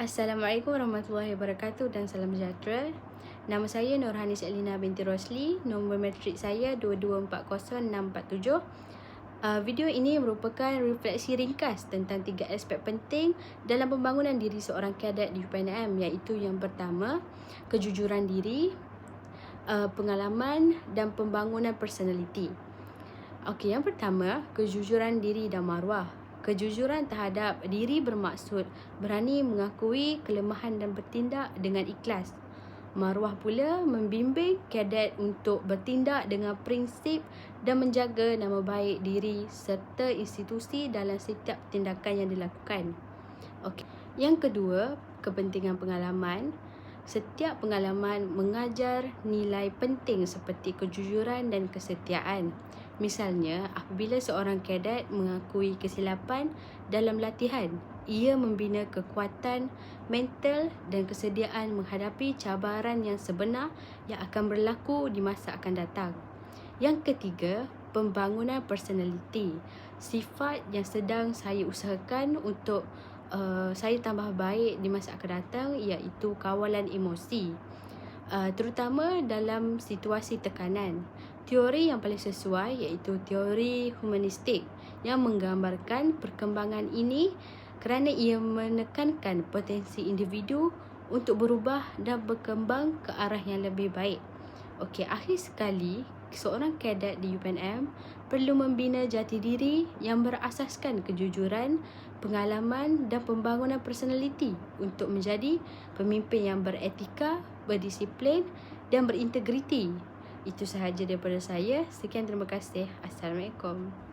Assalamualaikum warahmatullahi wabarakatuh dan salam sejahtera. Nama saya Nurhanis Elina binti Rosli. Nombor matrik saya 2240647. Uh, video ini merupakan refleksi ringkas tentang tiga aspek penting dalam pembangunan diri seorang kadet di UPNM iaitu yang pertama, kejujuran diri, uh, pengalaman dan pembangunan personaliti. Okey, yang pertama, kejujuran diri dan maruah. Kejujuran terhadap diri bermaksud berani mengakui kelemahan dan bertindak dengan ikhlas. Maruah pula membimbing kadet untuk bertindak dengan prinsip dan menjaga nama baik diri serta institusi dalam setiap tindakan yang dilakukan. Okey. Yang kedua, kepentingan pengalaman. Setiap pengalaman mengajar nilai penting seperti kejujuran dan kesetiaan. Misalnya, apabila seorang kadet mengakui kesilapan dalam latihan, ia membina kekuatan mental dan kesediaan menghadapi cabaran yang sebenar yang akan berlaku di masa akan datang. Yang ketiga, pembangunan personaliti. Sifat yang sedang saya usahakan untuk uh, saya tambah baik di masa akan datang iaitu kawalan emosi. Uh, terutama dalam situasi tekanan. Teori yang paling sesuai iaitu teori humanistik yang menggambarkan perkembangan ini kerana ia menekankan potensi individu untuk berubah dan berkembang ke arah yang lebih baik. Okey, akhir sekali, seorang kadet di UPNM perlu membina jati diri yang berasaskan kejujuran, pengalaman dan pembangunan personaliti untuk menjadi pemimpin yang beretika, berdisiplin dan berintegriti. Itu sahaja daripada saya. Sekian terima kasih. Assalamualaikum.